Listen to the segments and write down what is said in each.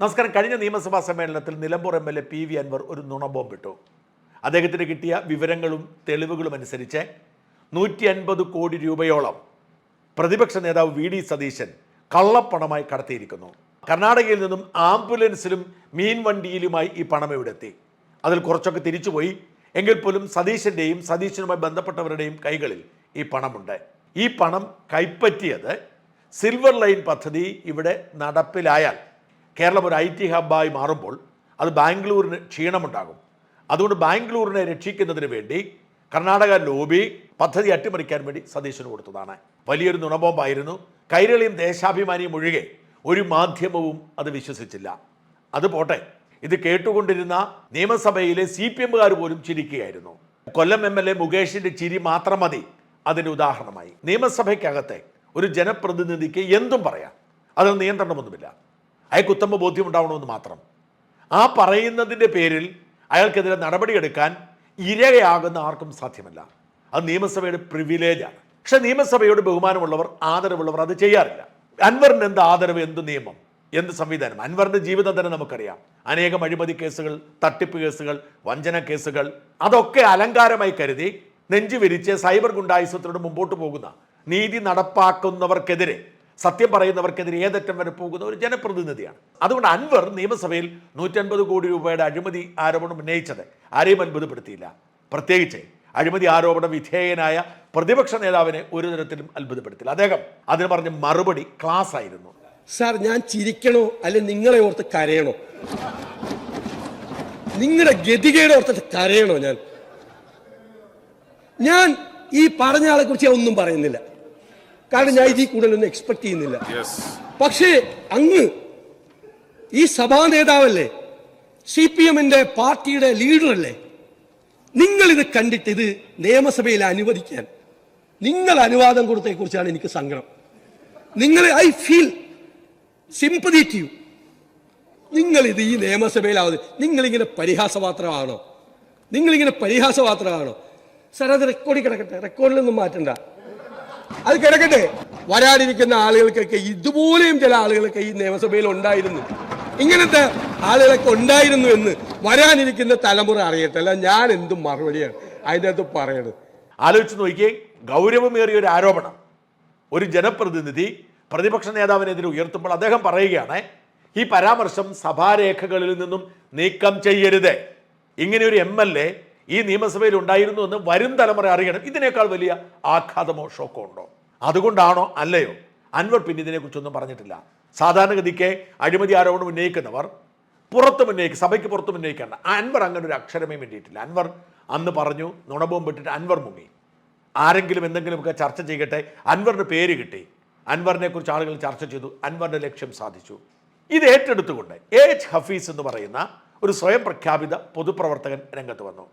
നമസ്കാരം. കഴിഞ്ഞ നിയമസഭാ സമ്മേളനത്തിൽ Nilambur M L A P V Anvar ഒരു നുണബോംബിട്ടു. അദ്ദേഹത്തിന് കിട്ടിയ വിവരങ്ങളും തെളിവുകളും അനുസരിച്ച് നൂറ്റി അൻപത് കോടി രൂപയോളം പ്രതിപക്ഷ നേതാവ് വി ഡി സതീശൻ കള്ളപ്പണമായി കടത്തിയിരിക്കുന്നു. കർണാടകയിൽ നിന്നും ആംബുലൻസിലും മീൻ വണ്ടിയിലുമായി ഈ പണം ഇവിടെ എത്തി അതിൽ കുറച്ചൊക്കെ തിരിച്ചുപോയി. എങ്കിൽ പോലും സതീശന്റെയും സതീശനുമായി ബന്ധപ്പെട്ടവരുടെയും കൈകളിൽ ഈ പണമുണ്ട്. ഈ പണം കൈപ്പറ്റിയത് സിൽവർ ലൈൻ പദ്ധതി ഇവിടെ നടപ്പിലായാൽ കേരളം ഒരു ഐ ടി ഹബ്ബായി മാറുമ്പോൾ അത് ബാംഗ്ലൂരിന് ക്ഷീണമുണ്ടാകും. അതുകൊണ്ട് ബാംഗ്ലൂരിനെ രക്ഷിക്കുന്നതിന് വേണ്ടി കർണാടക ലോബി പദ്ധതി അട്ടിമറിക്കാൻ വേണ്ടി സതീശന് കൊടുത്തതാണ്. വലിയൊരു നുണബോംബായിരുന്നു. കൈരളിയും ദേശാഭിമാനിയും ഒഴികെ ഒരു മാധ്യമവും അത് വിശ്വസിച്ചില്ല. അത് പോട്ടെ ഇത് കേട്ടുകൊണ്ടിരുന്ന നിയമസഭയിലെ സി പി എമ്മുകാർ പോലും ചിരിക്കുകയായിരുന്നു. കൊല്ലം എം എൽ എ മുകേഷിന്റെ ചിരി മാത്രം മതി അതിന് ഉദാഹരണമായി. നിയമസഭയ്ക്കകത്തെ ഒരു ജനപ്രതിനിധിക്ക് എന്തും പറയാം അതിൽ നിയന്ത്രണമൊന്നുമില്ല. അയാൾക്ക് ഉത്തമ ബോധ്യം ഉണ്ടാവണമെന്ന് മാത്രം. ആ പറയുന്നതിന്റെ പേരിൽ അയാൾക്കെതിരെ നടപടിയെടുക്കാൻ ഇരയാകുന്ന ആർക്കും സാധ്യമല്ല. അത് നിയമസഭയുടെ പ്രിവിലേജാണ് പക്ഷെ നിയമസഭയോട് ബഹുമാനമുള്ളവർ ആദരവുള്ളവർ അത് ചെയ്യാറില്ല. അൻവറിന് എന്ത് ആദരവ് എന്ത് നിയമം എന്ത് സംവിധാനം? അൻവറിന്റെ ജീവിതം തന്നെ നമുക്കറിയാം. അനേകം അഴിമതി കേസുകൾ തട്ടിപ്പ് കേസുകൾ വഞ്ചന കേസുകൾ അതൊക്കെ അലങ്കാരമായി കരുതി നെഞ്ചു വിരിച്ച് സൈബർ ഗുണ്ടായുസത്തിനോട് മുമ്പോട്ട് പോകുന്ന നീതി നടപ്പാക്കുന്നവർക്കെതിരെ സത്യം പറയുന്നവർക്കെതിരെ ഏതറ്റം വരെ പോകുന്ന ഒരു ജനപ്രതിനിധിയാണ്. അതുകൊണ്ട് അൻവർ നിയമസഭയിൽ നൂറ്റൻപത് കോടി രൂപയുടെ അഴിമതി ആരോപണം ഉന്നയിച്ചത്. ആരെയും അത്ഭുതപ്പെടുത്തിയില്ല. പ്രത്യേകിച്ച് അഴിമതി ആരോപണ വിധേയനായ പ്രതിപക്ഷ നേതാവിനെ ഒരു തരത്തിലും അത്ഭുതപ്പെടുത്തില്ല അദ്ദേഹം അതിന് പറഞ്ഞ മറുപടി ക്ലാസ് ആയിരുന്നു സാർ ഞാൻ ചിരിക്കണോ? അല്ലെ നിങ്ങളെ ഓർത്ത് കരയണോ? നിങ്ങളുടെ ഗതികയുടെ ഓർത്തിട്ട് കരയണോ ഞാൻ? ഞാൻ ഈ പറഞ്ഞ ആളെ കുറിച്ച് ഒന്നും പറയുന്നില്ല. കാരണം ഞാൻ ഇതിൽ കൂടുതലൊന്നും എക്സ്പെക്ട് ചെയ്യുന്നില്ല. പക്ഷേ അങ്ങ് ഈ സഭാ നേതാവല്ലേ സി പി എമ്മിന്റെ പാർട്ടിയുടെ ലീഡറല്ലേ നിങ്ങൾ ഇത് കണ്ടിട്ട് ഇത് നിയമസഭയിൽ അനുവദിക്കാൻ. നിങ്ങൾ അനുവാദം കൊടുത്തതിനെ കുറിച്ചാണ് എനിക്ക് സങ്കടം. നിങ്ങൾ ഐ ഫീൽ സിമ്പതി ടു നിങ്ങൾ ഇത് ഈ നിയമസഭയിലാവത് നിങ്ങളിങ്ങനെ പരിഹാസപാത്രമാണോ നിങ്ങളിങ്ങനെ പരിഹാസപാത്രമാണോ സാർ അത് റെക്കോർഡിൽ കിടക്കട്ടെ റെക്കോർഡിലൊന്നും മാറ്റണ്ട. അത് കിടക്കട്ടെ. വരാനിരിക്കുന്ന ആളുകൾക്കൊക്കെ ഇതുപോലെയും ചില ആളുകളൊക്കെ ഈ നിയമസഭയിൽ ഉണ്ടായിരുന്നു. ഇങ്ങനത്തെ ആളുകളൊക്കെ ഉണ്ടായിരുന്നു എന്ന് വരാനിരിക്കുന്ന തലമുറ അറിയട്ടെ. അല്ല ഞാൻ എന്തും മറുപടിയാണ് അതിന്റെ അകത്ത് പറയണത്? ആലോചിച്ച് നോക്കിയേ ഗൗരവമേറിയ ഒരു ആരോപണം. ഒരു ജനപ്രതിനിധി പ്രതിപക്ഷ നേതാവിനെതിരെ ഉയർത്തുമ്പോൾ അദ്ദേഹം പറയുകയാണ് ഈ പരാമർശം സഭാരേഖകളിൽ നിന്നും നീക്കം ചെയ്യരുത്. ഇങ്ങനെ ഒരു എം എൽ എ ഈ നിയമസഭയിൽ ഉണ്ടായിരുന്നു എന്ന് വരും തലമുറ അറിയണം. ഇതിനേക്കാൾ വലിയ ആഘാതമോ ഷോക്കോ ഉണ്ടോ? അതുകൊണ്ടാണോ? അല്ലയോ. അൻവർ പിന്നെ ഇതിനെക്കുറിച്ചൊന്നും പറഞ്ഞിട്ടില്ല. സാധാരണഗതിക്ക് അഴിമതി ആരോപണം ഉന്നയിക്കുന്നവർ പുറത്തും ഉന്നയിക്കുക സഭയ്ക്ക് പുറത്തും ഉന്നയിക്കേണ്ട അൻവർ അങ്ങനെ ഒരു അക്ഷരമേ വേണ്ടിയിട്ടില്ല അൻവർ അന്ന് പറഞ്ഞു നുണബോംബിട്ടിട്ട് അൻവർ മുങ്ങി. ആരെങ്കിലും എന്തെങ്കിലുമൊക്കെ ചർച്ച ചെയ്യട്ടെ അൻവറിന് പേര് കിട്ടി. അൻവറിനെ കുറിച്ച് ആളുകൾ ചർച്ച ചെയ്തു അൻവറിന്റെ ലക്ഷ്യം സാധിച്ചു. ഇത് ഏറ്റെടുത്തുകൊണ്ട് എച്ച് ഹഫീസ് എന്ന് പറയുന്ന ഒരു സ്വയം പ്രഖ്യാപിത പൊതുപ്രവർത്തകൻ രംഗത്ത് വന്നു.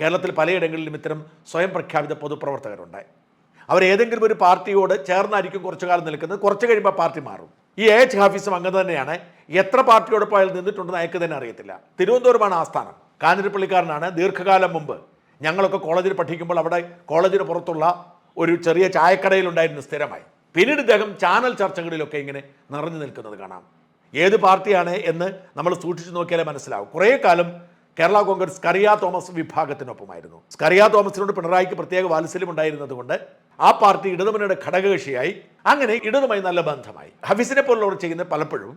കേരളത്തിൽ പലയിടങ്ങളിലും ഇത്തരം സ്വയം പ്രഖ്യാപിത പൊതുപ്രവർത്തകരുണ്ട്. അവർ ഏതെങ്കിലും ഒരു പാർട്ടിയോട് ചേർന്നായിരിക്കും കുറച്ചു കാലം നിൽക്കുന്നത്. കുറച്ച് കഴിയുമ്പോൾ പാർട്ടി മാറും. ഈ എച്ച് ഹാഫീസും അങ്ങനെ തന്നെയാണ്. എത്ര പാർട്ടിയോടൊപ്പം അയാൾ നിന്നിട്ടുണ്ടെന്ന് അയാൾക്ക് തന്നെ അറിയത്തില്ല. തിരുവനന്തപുരമാണ് ആസ്ഥാനം. കാഞ്ഞിരപ്പള്ളിക്കാരനാണ് ദീർഘകാലം മുമ്പ് ഞങ്ങളൊക്കെ കോളേജിൽ പഠിക്കുമ്പോൾ അവിടെ കോളേജിന് പുറത്തുള്ള ഒരു ചെറിയ ചായക്കടയിലുണ്ടായിരുന്നു സ്ഥിരമായി. പിന്നീട് ഇദ്ദേഹം ചാനൽ ചർച്ചകളിലൊക്കെ ഇങ്ങനെ നിറഞ്ഞു നിൽക്കുന്നത് കാണാം. ഏത് പാർട്ടിയാണ് എന്ന് നമ്മൾ സൂക്ഷിച്ചു നോക്കിയാലേ മനസ്സിലാവും. കുറേ കാലം കേരള കോൺഗ്രസ് സ്കറിയ തോമസ് വിഭാഗത്തിനൊപ്പമായിരുന്നു. സ്കറിയ തോമസിനോട് പിണറായിക്ക് പ്രത്യേക വാത്സല്യം ഉണ്ടായിരുന്നതുകൊണ്ട് ആ പാർട്ടി ഇടതുമുന്നണിയുടെ ഘടകകക്ഷിയായി അങ്ങനെ ഇടതുമായി നല്ല ബന്ധമായി. ഹഫീസിനെ പോലുള്ളവർ ചെയ്യുന്ന പലപ്പോഴും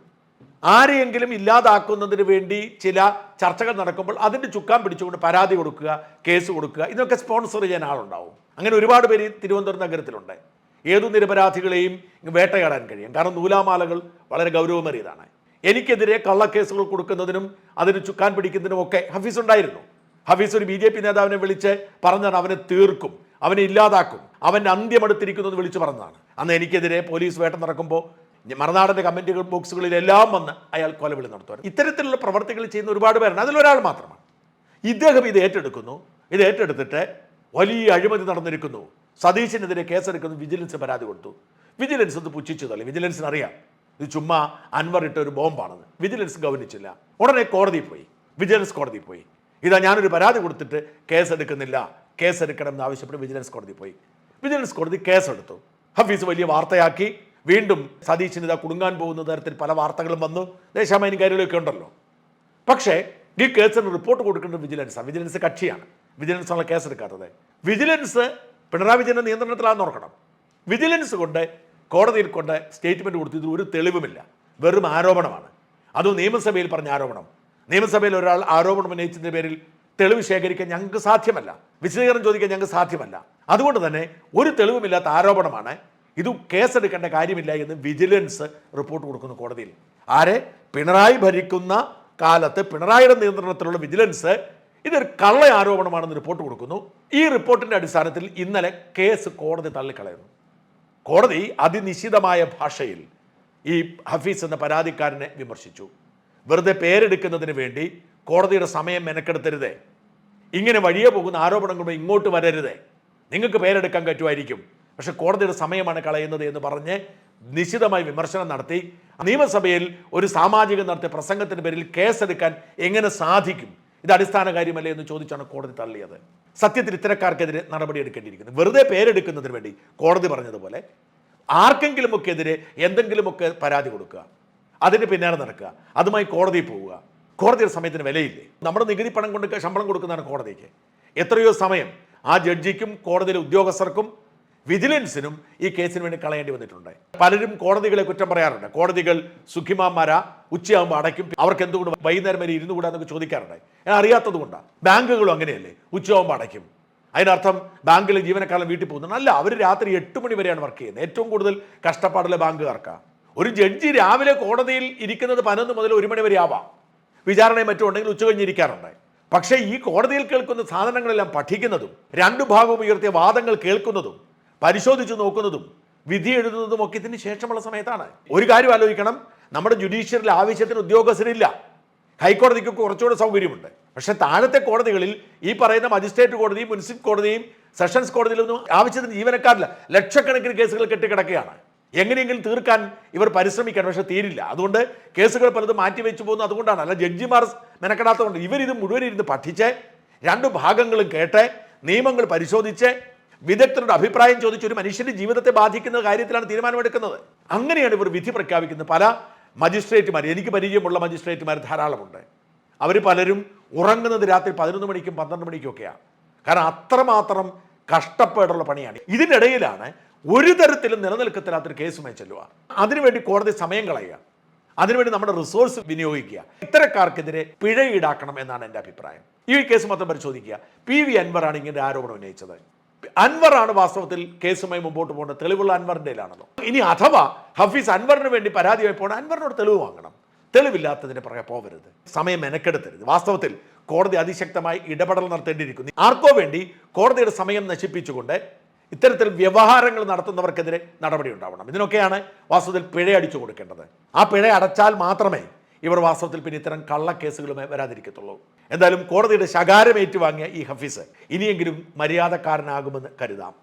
ആരെയെങ്കിലും ഇല്ലാതാക്കുന്നതിന് വേണ്ടി ചില ചർച്ചകൾ നടക്കുമ്പോൾ അതിന്റെ ചുക്കാൻ പിടിച്ചുകൊണ്ട് പരാതി കൊടുക്കുക കേസ് കൊടുക്കുക ഇതൊക്കെ സ്പോൺസർ ചെയ്യാൻ ആളുണ്ടാവും. അങ്ങനെ ഒരുപാട് പേര് തിരുവനന്തപുരം നഗരത്തിലുണ്ട്. ഏതു നിരപരാധികളെയും വേട്ടയാടാൻ കഴിയും. കാരണം നൂലാമാലകൾ വളരെ ഗൗരവമേറിയതാണ്. എനിക്കെതിരെ കള്ളക്കേസുകൾ കൊടുക്കുന്നതിനും അതിന് ചുക്കാൻ പിടിക്കുന്നതിനും ഒക്കെ ഹഫീസ് ഉണ്ടായിരുന്നു. ഹഫീസ് ഒരു ബി ജെ പി നേതാവിനെ വിളിച്ച് പറഞ്ഞാണ് അവനെ തീർക്കും അവനെ ഇല്ലാതാക്കും അവന്റെ അന്ത്യമെടുത്തിരിക്കുന്നു എന്ന് വിളിച്ചു പറഞ്ഞതാണ്. അന്ന് എനിക്കെതിരെ പോലീസ് വേട്ട നടക്കുമ്പോൾ മറുനാടന്റെ കമന്റുകൾ ബോക്സുകളിലെല്ലാം വന്ന് അയാൾ കൊലവിളി നടത്തുവാൻ ഇത്തരത്തിലുള്ള പ്രവർത്തികൾ ചെയ്യുന്ന ഒരുപാട് പേരുണ്ട് അതിലൊരാൾ മാത്രമാണ്. ഇദ്ദേഹം ഇത് ഏറ്റെടുക്കുന്നു. ഇത് ഏറ്റെടുത്തിട്ട് വലിയ അഴിമതി നടന്നിരിക്കുന്നു. സതീശിനെതിരെ കേസെടുക്കുന്നു. വിജിലൻസ് പരാതി കൊടുത്തു. വിജിലൻസ് ഒന്ന് പുച്ഛിച്ചു തള്ളി. വിജിലൻസിന് അറിയാം ഇത് ചുമ്മാ അൻവർ ഇട്ട ഒരു ബോംബാണെന്ന് വിജിലൻസ് ഗവനിച്ചില്ല ഉടനെ കോടതിയിൽ പോയി. വിജിലൻസ് കോടതിയിൽ പോയി. ഇതാ ഞാനൊരു പരാതി കൊടുത്തിട്ട് കേസ് കേസെടുക്കുന്നില്ല കേസെടുക്കണം എന്ന് ആവശ്യപ്പെട്ട് വിജിലൻസ് കോടതി പോയി. വിജിലൻസ് കോടതി കേസെടുത്തു. ഹഫീസ് വലിയ വാർത്തയാക്കി. വീണ്ടും സതീശിന് ഇതാ കുടുങ്ങാൻ പോകുന്ന തരത്തിൽ പല വാർത്തകളും വന്നു. ദേശാമാനും കാര്യങ്ങളൊക്കെ ഉണ്ടല്ലോ. പക്ഷേ ഈ കേസിന് റിപ്പോർട്ട് കൊടുക്കേണ്ടത് വിജിലൻസാണ് വിജിലൻസ് കക്ഷിയാണ്. വിജിലൻസ് ആണ് കേസെടുക്കാത്തത്. വിജിലൻസ് പിണറായി വിജയന്റെ നിയന്ത്രണത്തിലാണെന്ന് ഓർക്കണം. വിജിലൻസ് കൊണ്ട് കോടതിയിൽ കൊണ്ട് സ്റ്റേറ്റ്മെന്റ് കൊടുത്തു ഒരു തെളിവുമില്ല. വെറും ആരോപണമാണ്. അതും നിയമസഭയിൽ പറഞ്ഞ ആരോപണം. നിയമസഭയിൽ ഒരാൾ ആരോപണം ഉന്നയിച്ചതിന്റെ പേരിൽ തെളിവ് ശേഖരിക്കാൻ ഞങ്ങൾക്ക് സാധ്യമല്ല. വിശദീകരണം ചോദിക്കാൻ ഞങ്ങൾക്ക് സാധ്യമല്ല. അതുകൊണ്ട് തന്നെ ഒരു തെളിവുമില്ലാത്ത ആരോപണമാണ്. ഇത് കേസെടുക്കേണ്ട കാര്യമില്ല എന്ന് വിജിലൻസ് റിപ്പോർട്ട് കൊടുക്കുന്നു കോടതിയിൽ. ആരെ? പിണറായി ഭരിക്കുന്ന കാലത്ത് പിണറായിയുടെ നിയന്ത്രണത്തിലുള്ള വിജിലൻസ് ഇതൊരു കള്ള ആരോപണമാണെന്ന് റിപ്പോർട്ട് കൊടുക്കുന്നു. ഈ റിപ്പോർട്ടിന്റെ അടിസ്ഥാനത്തിൽ ഇന്നലെ കേസ് കോടതി തള്ളിക്കളയുന്നു. കോടതി അതിനിശ്ചിതമായ ഭാഷയിൽ ഈ ഹഫീസ് എന്ന പരാതിക്കാരനെ വിമർശിച്ചു. വെറുതെ പേരെടുക്കുന്നതിന് വേണ്ടി കോടതിയുടെ സമയം മെനക്കെടുത്തരുതേ. ഇങ്ങനെ വഴിയെ പോകുന്ന ആരോപണങ്ങളും ഇങ്ങോട്ട് വരരുതേ. നിങ്ങൾക്ക് പേരെടുക്കാൻ പറ്റുമായിരിക്കും. പക്ഷെ കോടതിയുടെ സമയമാണ് കളയുന്നത് എന്ന് പറഞ്ഞ് നിശിതമായി വിമർശനം നടത്തി നിയമസഭയിൽ ഒരു സാമാജികൻ നടത്തിയ പ്രസംഗത്തിന്റെ പേരിൽ കേസെടുക്കാൻ എങ്ങനെ സാധിക്കും? ഇത് അടിസ്ഥാന കാര്യമല്ലേ എന്ന് ചോദിച്ചാണ് കോടതി തള്ളിയത്. സത്യത്തിൽ ഇത്തരക്കാർക്കെതിരെ നടപടി എടുക്കേണ്ടിയിരിക്കുന്നു. വെറുതെ പേരെടുക്കുന്നതിന് വേണ്ടി കോടതി പറഞ്ഞതുപോലെ ആർക്കെങ്കിലുമൊക്കെ എതിരെ എന്തെങ്കിലുമൊക്കെ പരാതി കൊടുക്കുക. അതിന് പിന്നാലെ നടക്കുക. അതുമായി കോടതിയിൽ പോവുക. കോടതിയുടെ സമയത്തിന് വിലയില്ലേ? നമ്മുടെ നികുതി പണം കൊണ്ട് ശമ്പളം കൊടുക്കുന്നതാണ് കോടതിക്ക്. എത്രയോ സമയം ആ ജഡ്ജിക്കും കോടതിയിലെ ഉദ്യോഗസ്ഥർക്കും വിജിലൻസിനും ഈ കേസിന് വേണ്ടി കളയേണ്ടി വന്നിട്ടുണ്ട്. പലരും കോടതികളെ കുറ്റം പറയാറുണ്ട്. കോടതികൾ സുഖിമാമാര ഉച്ചയാകുമ്പോൾ അടയ്ക്കും. അവർക്ക് എന്തുകൊണ്ട് വൈകുന്നേരം വരെ ഇരുന്നു കൂടാന്നൊക്കെ ചോദിക്കാറുണ്ട്. ഞാൻ അറിയാത്തത് കൊണ്ടാണ് ബാങ്കുകളും അങ്ങനെയല്ലേ? ഉച്ചയാകുമ്പോൾ അടയ്ക്കും. അതിനർത്ഥം ബാങ്കിലെ ജീവനക്കാരൻ വീട്ടിൽ പോകുന്നു അല്ല അവർ രാത്രി എട്ട് മണി വരെയാണ് വർക്ക് ചെയ്യുന്നത്. ഏറ്റവും കൂടുതൽ കഷ്ടപ്പാടുള്ള ബാങ്കുകാർക്കാണ് ഒരു ജഡ്ജി രാവിലെ കോടതിയിൽ ഇരിക്കുന്നത് പതിനൊന്ന് മുതൽ ഒരു മണി വരെ ആവാം. വിചാരണയും മറ്റും ഉണ്ടെങ്കിൽ ഉച്ച കഴിഞ്ഞിരിക്കാറുണ്ട് പക്ഷേ ഈ കോടതിയിൽ കേൾക്കുന്ന സാധനങ്ങളെല്ലാം പഠിക്കുന്നതും രണ്ടു ഭാഗവും ഉയർത്തിയ വാദങ്ങൾ കേൾക്കുന്നതും പരിശോധിച്ച് നോക്കുന്നതും വിധി എഴുതുന്നതും ഒക്കെ ഇതിന് ശേഷമുള്ള സമയത്താണ്. ഒരു കാര്യം ആലോചിക്കണം. നമ്മുടെ ജുഡീഷ്യറിൽ ആവശ്യത്തിന് ഉദ്യോഗസ്ഥരില്ല. ഹൈക്കോടതിക്ക് കുറച്ചുകൂടെ സൗകര്യമുണ്ട്. പക്ഷെ താഴത്തെ കോടതികളിൽ ഈ പറയുന്ന മജിസ്ട്രേറ്റ് കോടതിയും മുനിസിപ്പൽ കോടതിയും സെഷൻസ് കോടതിയിലൊന്നും ആവശ്യത്തിന് ജീവനക്കാരില്ല. ലക്ഷക്കണക്കിന് കേസുകൾ കെട്ടിക്കിടക്കുകയാണ്. എങ്ങനെയെങ്കിലും തീർക്കാൻ ഇവർ പരിശ്രമിക്കാൻ പക്ഷെ തീരില്ല. അതുകൊണ്ട് കേസുകൾ പലതും മാറ്റിവെച്ചു പോകുന്നു. അതുകൊണ്ടാണ്. അല്ല ജഡ്ജിമാർ മെനക്കെടാത്തതുകൊണ്ട് ഇവരിത് മുഴുവൻ ഇരുന്ന് പഠിച്ച് രണ്ട് ഭാഗങ്ങളും കേട്ട് നിയമങ്ങൾ പരിശോധിച്ച് വിദഗ്ധരുടെ അഭിപ്രായം ചോദിച്ച് ഒരു മനുഷ്യന്റെ ജീവിതത്തെ ബാധിക്കുന്ന കാര്യത്തിലാണ് തീരുമാനമെടുക്കുന്നത്. അങ്ങനെയാണ് ഇവർ വിധി പ്രഖ്യാപിക്കുന്നത്. പല മജിസ്ട്രേറ്റുമാർ എനിക്ക് പരിചയമുള്ള മജിസ്ട്രേറ്റുമാർ ധാരാളമുണ്ട്. അവർ പലരും ഉറങ്ങുന്നത് രാത്രി പതിനൊന്ന് മണിക്കും പന്ത്രണ്ട് മണിക്കും ഒക്കെയാണ്. കാരണം അത്രമാത്രം കഷ്ടപ്പാടുള്ള പണിയാണ്. ഇതിനിടയിലാണ് ഒരു തരത്തിലും നിലനിൽക്കത്തില്ലാത്തൊരു കേസുമായി ചെല്ലുക. അതിനുവേണ്ടി കോടതി സമയം കളയുക. അതിനുവേണ്ടി നമ്മുടെ റിസോഴ്സ് വിനിയോഗിക്കുക. ഇത്തരക്കാർക്കെതിരെ പിഴ ഈടാക്കണം എന്നാണ് എന്റെ അഭിപ്രായം. ഈ കേസ് മൊത്തം പരിശോധിക്കുക. പി വി അൻവറാണ് ഇങ്ങനെ ആരോപണം ഉന്നയിച്ചത്. അൻവറാണ് വാസ്തവത്തിൽ കേസുമായി മുമ്പോട്ട് പോകേണ്ടത് തെളിവുള്ള അൻവറിന്റെ കയ്യിലാണല്ലോ ഇനി അഥവാ ഹഫീസ് അൻവറിന് വേണ്ടി പരാതിയായി പോകണം അൻവറിനോട് തെളിവ് വാങ്ങണം. തെളിവില്ലാത്തതിന് പുറകെ പോകരുത് സമയം മെനക്കെടുത്തരുത്. വാസ്തവത്തിൽ കോടതി അതിശക്തമായി ഇടപെടൽ നടത്തേണ്ടിയിരിക്കുന്നു. ആർക്കോ വേണ്ടി കോടതിയുടെ സമയം നശിപ്പിച്ചുകൊണ്ട് ഇത്തരത്തിൽ വ്യവഹാരങ്ങൾ നടത്തുന്നവർക്കെതിരെ നടപടി ഉണ്ടാവണം. ഇതിനൊക്കെയാണ് വാസ്തവത്തിൽ പിഴ അടിച്ചു കൊടുക്കേണ്ടത്. ആ പിഴ അടച്ചാൽ മാത്രമേ ഇവർ വാസ്തവത്തിൽ പിന്നെ ഇത്തരം കള്ളക്കേസുകളുമായി വരാതിരിക്കത്തുള്ളൂ. എന്തായാലും കോടതിയുടെ ശകാരം ഏറ്റുവാങ്ങിയ ഈ ഹഫീസ് ഇനിയെങ്കിലും മര്യാദക്കാരനാകുമെന്ന് കരുതാം.